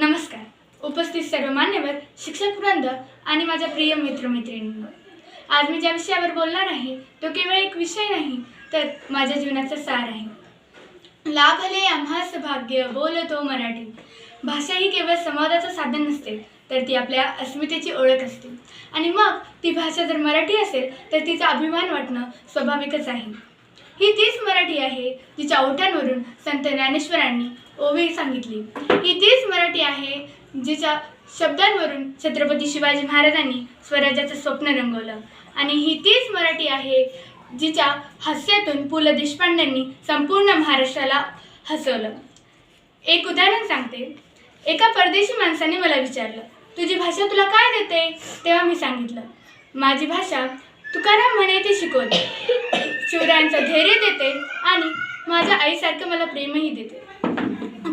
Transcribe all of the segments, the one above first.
नमस्कार. उपस्थित सर्वमान्यवर शिक्षक वृंद आणि माझ्या प्रिय मित्रमैत्रिणींनो. आज मी ज्या विषयावर बोलणार आहे तो केवळ एक विषय नाही तर माझ्या जीवनाचा सार आहे. लाभले आम्हास भाग्य बोलतो मराठी. भाषा ही केवळ संवादाचं साधन नसते तर ती आपल्या अस्मितेची ओळख असते. आणि मग ती भाषा जर मराठी असेल तर तिचा अभिमान वाटणं स्वाभाविकच आहे. ही तीच मराठी आहे जिच्या ओठ्यांवरून संत ज्ञानेश्वरांनी ओवी सांगितली. ही तीच मराठी आहे जिच्या शब्दांवरून छत्रपती शिवाजी महाराजांनी स्वराज्याचं स्वप्न रंगवलं. आणि ही तीच मराठी आहे जिच्या हास्यातून पु ल देशपांड्यांनी संपूर्ण महाराष्ट्राला हसवलं. एक उदाहरण सांगते. एका परदेशी माणसाने मला विचारलं तुझी भाषा तुला काय देते? तेव्हा मी सांगितलं माझी भाषा तुकाराम म्हणे ते शिकवते. शिवरायांचं धैर्य देते आणि माझ्या आईसारखं मला प्रेमही देते.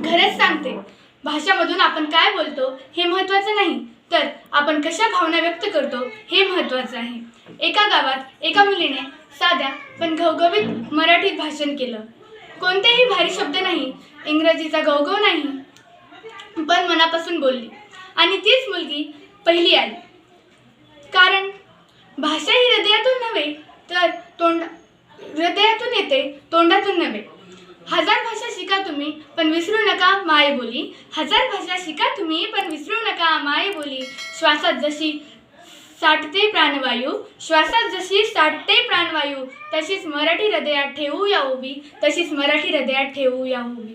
खरंच सांगते भाषामधून आपण काय बोलतो हे महत्त्वाचं नाही तर आपण कशा भावना व्यक्त करतो हे महत्त्वाचं आहे. एका गावात एका मुलीने साध्या पण घवघवीत मराठीत भाषण केलं. कोणतेही भारी शब्द नाही इंग्रजीचा गवगव नाही पण मनापासून बोलली. आणि तीच मुलगी पहिली आली कारण भाषा ही हृदयातून नव्हे तर तोंड हृदयातून येते तोंडातून नव्हे. हजार भाषा शिका तुम्ही पण विसरू नका माय बोली. हजार भाषा शिका तुम्ही पण विसरू नका माय बोली. श्वासात जशी साठते प्राणवायू श्वासात जशी साठते प्राणवायू तशीच मराठी हृदयात ठेवू या उभी तशीच मराठी हृदयात ठेवू या उभी.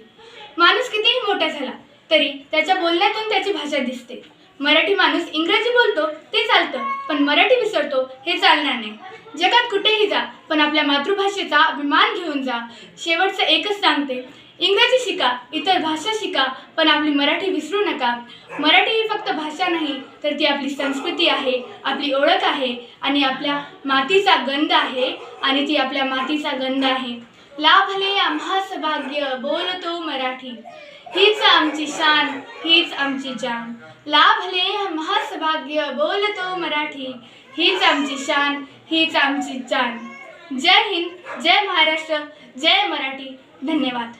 माणूस कितीही मोठा झाला तरी त्याच्या बोलण्यातून त्याची भाषा दिसते. मराठी माणूस इंग्रजी बोलतो ते चालतं पण मराठी विसरतो हे चालणार नाही. जगात कुठेही जा पण आपल्या मातृभाषेचा अभिमान घेऊन जा. शेवटचं एकच सांगते इंग्रजी शिका इतर भाषा शिका पण आपली मराठी विसरू नका. मराठी ही फक्त भाषा नाही तर ती आपली संस्कृती आहे आपली ओळख आहे आणि आपल्या मातीचा गंध आहे आणि ती आपल्या मातीचा गंध आहे. लाभले आम्हा सभाग्य बोलतो मराठी. हीच आमची शान हीच आमची जान. लाभले महासभाग्य बोलतो मराठी. हीच आमची शान हीच आमची जान. जय हिंद जय महाराष्ट्र जय मराठी. धन्यवाद.